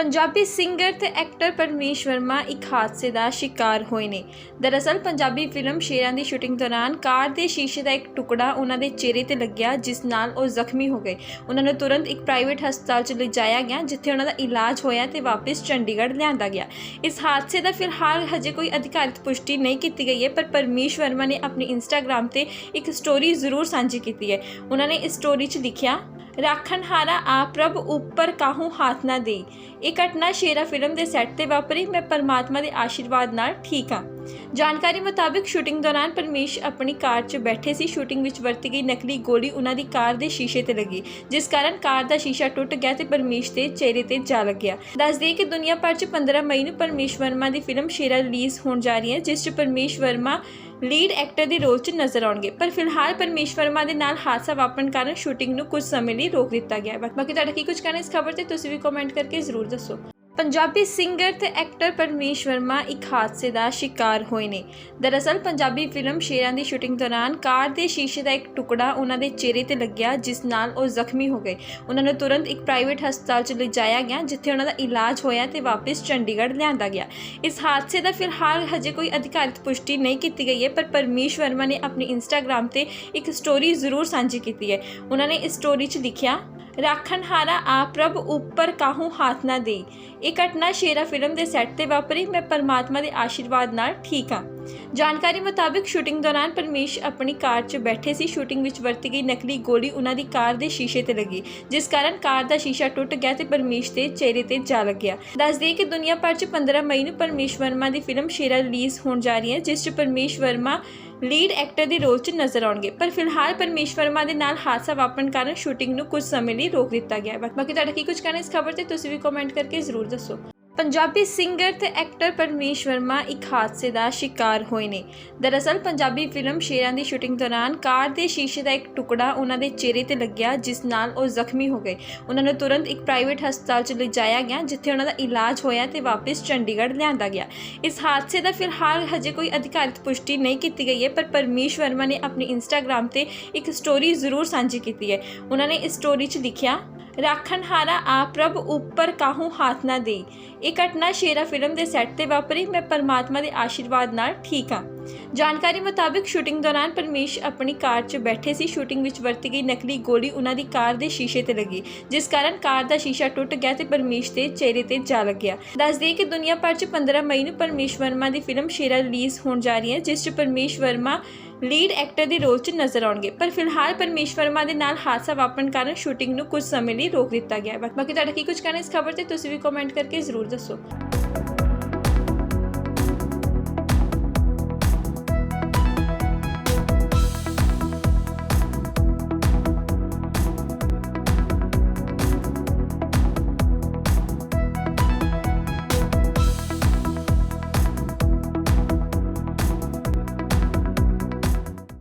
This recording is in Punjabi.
ਪੰਜਾਬੀ ਸਿੰਗਰ ਤੇ ਐਕਟਰ ਪਰਮੇਸ਼ ਵਰਮਾ ਇੱਕ ਹਾਦਸੇ ਦਾ ਸ਼ਿਕਾਰ ਹੋਏ ਨੇ। ਦਰਅਸਲ, ਪੰਜਾਬੀ ਫਿਲਮ ਸ਼ੇਰਾਂ ਦੀ ਸ਼ੂਟਿੰਗ ਦੌਰਾਨ ਕਾਰ ਦੇ ਸ਼ੀਸ਼ੇ ਦਾ ਇੱਕ ਟੁਕੜਾ ਉਹਨਾਂ ਦੇ ਚਿਹਰੇ ਤੇ ਲੱਗਿਆ, ਜਿਸ ਨਾਲ ਉਹ ਜ਼ਖਮੀ ਹੋ ਗਏ। ਉਹਨਾਂ ਨੂੰ ਤੁਰੰਤ ਇੱਕ ਪ੍ਰਾਈਵੇਟ ਹਸਪਤਾਲ 'ਚ ਲਿਜਾਇਆ ਗਿਆ, ਜਿੱਥੇ ਉਹਨਾਂ ਦਾ ਇਲਾਜ ਹੋਇਆ ਤੇ ਵਾਪਸ ਚੰਡੀਗੜ੍ਹ ਲਿਆਂਦਾ ਗਿਆ। ਇਸ ਹਾਦਸੇ ਦਾ ਫਿਲਹਾਲ ਹਜੇ ਕੋਈ ਅਧਿਕਾਰਤ ਪੁਸ਼ਟੀ ਨਹੀਂ ਕੀਤੀ ਗਈ ਹੈ, ਪਰ ਪਰਮੇਸ਼ ਵਰਮਾ ਨੇ ਆਪਣੀ ਇੰਸਟਾਗ੍ਰam ਤੇ ਇੱਕ ਸਟੋਰੀ ਜ਼ਰੂਰ ਸਾਂਝੀ ਕੀਤੀ ਹੈ। ਉਹਨਾਂ ਨੇ ਇਸ ਸਟੋਰੀ 'ਚ ਲਿਖਿਆ ਰਾਖਣ ਹਾਰਾ ਆ ਪ੍ਰਭ ਉੱਪਰ ਕਾਹੂ ਹੱਥ ਨਾ ਦੇਈ। ਇਹ ਘਟਨਾ ਸ਼ੇਰਾ ਫਿਲਮ ਦੇ ਸੈੱਟ ਤੇ ਵਾਪਰੀ। ਮੈਂ ਪਰਮਾਤਮਾ ਦੇ ਆਸ਼ੀਰਵਾਦ ਨਾਲ ਠੀਕ ਹਾਂ। ਜਾਣਕਾਰੀ ਮੁਤਾਬਿਕ ਸ਼ੂਟਿੰਗ ਦੌਰਾਨ ਪਰਮੇਸ਼ ਆਪਣੀ ਕਾਰ 'ਚ ਬੈਠੇ ਸੀ। ਸ਼ੂਟਿੰਗ ਵਿੱਚ ਵਰਤੀ ਗਈ ਨਕਲੀ ਗੋਲੀ ਉਹਨਾਂ ਦੀ ਕਾਰ ਦੇ ਸ਼ੀਸ਼ੇ ਤੇ ਲੱਗੀ, ਜਿਸ ਕਾਰਨ ਕਾਰ ਦਾ ਸ਼ੀਸ਼ਾ ਟੁੱਟ ਗਿਆ ਤੇ ਪਰਮੇਸ਼ ਦੇ ਚਿਹਰੇ ਤੇ ਜਾ ਲੱਗਿਆ। ਦੱਸ ਦਈਏ ਕਿ ਦੁਨੀਆ ਭਰ 'ਚ 15 ਮਈ ਨੂੰ ਪਰਮੇਸ਼ ਵਰਮਾ ਦੀ ਫਿਲਮ ਸ਼ੇਰਾ ਰਿਲੀਜ਼ ਹੋਣ ਜਾ ਰਹੀ ਹੈ, ਜਿਸ 'ਚ ਪਰਮੇਸ਼ ਵਰਮਾ ਲੀਡ ਐਕਟਰ ਦੇ ਰੋਲ 'ਚ ਨਜ਼ਰ ਆਉਣਗੇ। ਪਰ ਫਿਲਹਾਲ ਪਰਮੇਸ਼ ਵਰਮਾ ਦੇ ਨਾਲ ਹਾਦਸਾ ਵਾਪਰਨ ਕਾਰਨ ਸ਼ੂਟਿੰਗ ਨੂੰ ਕੁਝ ਸਮੇਂ ਲਈ ਰੋਕ ਦਿੱਤਾ ਗਿਆ ਹੈ। ਬਾਕੀ ਤੁਹਾਡਾ ਕੀ ਕੁਝ ਕਹਿਣਾ ਇਸ ਖਬਰ ਤੇ, ਤੁਸੀਂ ਵੀ ਕਮੈਂਟ ਕਰਕੇ ਜ਼ਰੂਰ ਦੱਸੋ। ਪੰਜਾਬੀ ਸਿੰਗਰ ਤੇ ਐਕਟਰ ਪਰਮੇਸ਼ ਵਰਮਾ ਇੱਕ ਹਾਦਸੇ ਦਾ ਸ਼ਿਕਾਰ ਹੋਏ ਨੇ। ਦਰਅਸਲ, ਪੰਜਾਬੀ ਫਿਲਮ ਸ਼ੇਰਾਂ ਦੀ ਸ਼ੂਟਿੰਗ ਦੌਰਾਨ ਕਾਰ ਦੇ ਸ਼ੀਸ਼ੇ ਦਾ ਇੱਕ ਟੁਕੜਾ ਉਹਨਾਂ ਦੇ ਚਿਹਰੇ ਤੇ ਲੱਗਿਆ, ਜਿਸ ਨਾਲ ਉਹ ਜ਼ਖਮੀ ਹੋ ਗਏ। ਉਹਨਾਂ ਨੂੰ ਤੁਰੰਤ ਇੱਕ ਪ੍ਰਾਈਵੇਟ ਹਸਪਤਾਲ 'ਚ ਲਿਜਾਇਆ ਗਿਆ, ਜਿੱਥੇ ਉਹਨਾਂ ਦਾ ਇਲਾਜ ਹੋਇਆ ਤੇ ਵਾਪਸ ਚੰਡੀਗੜ੍ਹ ਲਿਆਂਦਾ ਗਿਆ। ਇਸ ਹਾਦਸੇ ਦਾ ਫਿਲਹਾਲ ਹਜੇ ਕੋਈ ਅਧਿਕਾਰਤ ਪੁਸ਼ਟੀ ਨਹੀਂ ਕੀਤੀ ਗਈ ਹੈ, ਪਰ ਪਰਮੇਸ਼ ਵਰਮਾ ਨੇ ਆਪਣੀ ਇੰਸਟਾਗ੍ਰam ਤੇ ਇੱਕ ਸਟੋਰੀ ਜ਼ਰੂਰ ਸਾਂਝੀ ਕੀਤੀ ਹੈ। ਉਹਨਾਂ ਨੇ ਇਸ ਸਟੋਰੀ 'ਚ ਲਿਖਿਆ ਰਾਖਣ ਹਾਰਾ ਆ ਪ੍ਰਭ ਉੱਪਰ ਕਾਹੂ ਹੱਥ ਨਾ ਦੇਈ। ਇਹ ਘਟਨਾ ਸ਼ੇਰਾ ਫਿਲਮ ਦੇ ਸੈੱਟ ਤੇ ਵਾਪਰੀ। ਮੈਂ ਪਰਮਾਤਮਾ ਦੇ ਆਸ਼ੀਰਵਾਦ ਨਾਲ ਠੀਕ ਹਾਂ। ਜਾਣਕਾਰੀ ਮੁਤਾਬਿਕ ਸ਼ੂਟਿੰਗ ਦੌਰਾਨ ਪਰਮੇਸ਼ ਆਪਣੀ ਕਾਰ 'ਚ ਬੈਠੇ ਸੀ। ਸ਼ੂਟਿੰਗ ਵਿੱਚ ਵਰਤੀ ਗਈ ਨਕਲੀ ਗੋਲੀ ਉਹਨਾਂ ਦੀ ਕਾਰ ਦੇ ਸ਼ੀਸ਼ੇ ਤੇ ਲੱਗੀ, ਜਿਸ ਕਾਰਨ ਕਾਰ ਦਾ ਸ਼ੀਸ਼ਾ ਟੁੱਟ ਗਿਆ ਤੇ ਪਰਮੇਸ਼ ਦੇ ਚਿਹਰੇ ਤੇ ਜਾ ਲੱਗਿਆ। ਦੱਸ ਦਈਏ ਕਿ ਦੁਨੀਆ ਭਰ 'ਚ 15 ਮਈ ਨੂੰ ਪਰਮੇਸ਼ ਵਰਮਾ ਦੀ ਫਿਲਮ ਸ਼ੇਰਾ ਰਿਲੀਜ਼ ਹੋਣ ਜਾ ਰਹੀ ਹੈ, ਜਿਸ 'ਚ ਪਰਮੇਸ਼ ਵਰਮਾ ਲੀਡ ਐਕਟਰ ਦੇ ਰੋਲ 'ਚ ਨਜ਼ਰ ਆਉਣਗੇ। ਪਰ ਫਿਲਹਾਲ ਪਰਮੇਸ਼ ਵਰਮਾ ਦੇ ਨਾਲ ਹਾਦਸਾ ਵਾਪਰਨ ਕਾਰਨ ਸ਼ੂਟਿੰਗ ਨੂੰ ਕੁਝ ਸਮੇਂ ਲਈ ਰੋਕ ਦਿੱਤਾ ਗਿਆ ਹੈ। ਬਾਕੀ ਤੁਹਾਡਾ ਕੀ ਕੁਝ ਕਹਿਣਾ ਇਸ ਖਬਰ ਤੇ, ਤੁਸੀਂ ਵੀ ਕਮੈਂਟ ਕਰਕੇ ਜ਼ਰੂਰ ਦੱਸੋ। ਪੰਜਾਬੀ ਸਿੰਗਰ ਤੇ ਐਕਟਰ ਪਰਮੇਸ਼ ਵਰਮਾ ਇੱਕ ਹਾਦਸੇ ਦਾ ਸ਼ਿਕਾਰ ਹੋਏ ਨੇ। ਦਰਅਸਲ, ਪੰਜਾਬੀ ਫਿਲਮ ਸ਼ੇਰਾਂ ਦੀ ਸ਼ੂਟਿੰਗ ਦੌਰਾਨ ਕਾਰ ਦੇ ਸ਼ੀਸ਼ੇ ਦਾ ਇੱਕ ਟੁਕੜਾ ਉਹਨਾਂ ਦੇ ਚਿਹਰੇ ਤੇ ਲੱਗਿਆ, ਜਿਸ ਨਾਲ ਉਹ ਜ਼ਖਮੀ ਹੋ ਗਏ। ਉਹਨਾਂ ਨੂੰ ਤੁਰੰਤ ਇੱਕ ਪ੍ਰਾਈਵੇਟ ਹਸਪਤਾਲ 'ਚ ਲਿਜਾਇਆ ਗਿਆ, ਜਿੱਥੇ ਉਹਨਾਂ ਦਾ ਇਲਾਜ ਹੋਇਆ ਤੇ ਵਾਪਸ ਚੰਡੀਗੜ੍ਹ ਲਿਆਂਦਾ ਗਿਆ। ਇਸ ਹਾਦਸੇ ਦਾ ਫਿਲਹਾਲ ਹਜੇ ਕੋਈ ਅਧਿਕਾਰਤ ਪੁਸ਼ਟੀ ਨਹੀਂ ਕੀਤੀ ਗਈ ਹੈ, ਪਰ ਪਰਮੇਸ਼ ਵਰਮਾ ਨੇ ਆਪਣੀ ਇੰਸਟਾਗ੍ਰam ਤੇ ਇੱਕ ਸਟੋਰੀ ਜ਼ਰੂਰ ਸਾਂਝੀ ਕੀਤੀ ਹੈ। ਉਹਨਾਂ ਨੇ ਇਸ ਸਟੋਰੀ 'ਚ ਲਿਖਿਆ ਰਾਖਣ ਹਾਰਾ ਆ ਪ੍ਰਭ ਉੱਪਰ ਕਾਹੂ ਹੱਥ ਨਾ ਦੇਈ। ਇਹ ਘਟਨਾ ਸ਼ੇਰਾ ਫਿਲਮ ਦੇ ਸੈੱਟ ਤੇ ਵਾਪਰੀ। ਮੈਂ ਪਰਮਾਤਮਾ ਦੇ ਆਸ਼ੀਰਵਾਦ ਨਾਲ ਠੀਕ ਹਾਂ। ਜਾਣਕਾਰੀ ਮੁਤਾਬਿਕ ਸ਼ੂਟਿੰਗ ਦੌਰਾਨ ਪਰਮੇਸ਼ ਆਪਣੀ ਕਾਰ 'ਚ ਬੈਠੇ ਸੀ। ਸ਼ੂਟਿੰਗ ਵਿੱਚ ਵਰਤੀ ਗਈ ਨਕਲੀ ਗੋਲੀ ਉਹਨਾਂ ਦੀ ਕਾਰ ਦੇ ਸ਼ੀਸ਼ੇ ਤੇ ਲੱਗੀ, ਜਿਸ ਕਾਰਨ ਕਾਰ ਦਾ ਸ਼ੀਸ਼ਾ ਟੁੱਟ ਗਿਆ ਤੇ ਪਰਮੇਸ਼ ਦੇ ਚਿਹਰੇ ਤੇ ਜਾ ਲੱਗਿਆ। ਦੱਸ ਦਈਏ ਕਿ ਦੁਨੀਆ ਭਰ 'ਚ 15 ਮਈ ਨੂੰ ਪਰਮੇਸ਼ ਵਰਮਾ ਦੀ ਫਿਲਮ ਸ਼ੇਰਾ ਰਿਲੀਜ਼ ਹੋਣ ਜਾ ਰਹੀ ਹੈ, ਜਿਸ 'ਚ ਪਰਮੇਸ਼ ਵਰਮਾ ਲੀਡ ਐਕਟਰ ਦੇ ਰੋਲ 'ਚ ਨਜ਼ਰ ਆਉਣਗੇ। ਪਰ ਫਿਲਹਾਲ ਪਰਮੇਸ਼ ਵਰਮਾ ਦੇ ਨਾਲ ਹਾਦਸਾ ਵਾਪਰਨ ਕਾਰਨ ਸ਼ੂਟਿੰਗ ਨੂੰ ਕੁਝ ਸਮੇਂ ਲਈ ਰੋਕ ਦਿੱਤਾ ਗਿਆ ਹੈ। ਬਾਕੀ ਤੁਹਾਡਾ ਕੀ ਕੁਝ ਕਹਿਣਾ ਇਸ ਖਬਰ ਤੇ, ਤੁਸੀਂ ਵੀ ਕਮੈਂਟ ਕਰਕੇ ਜ਼ਰੂਰ ਦੱਸੋ।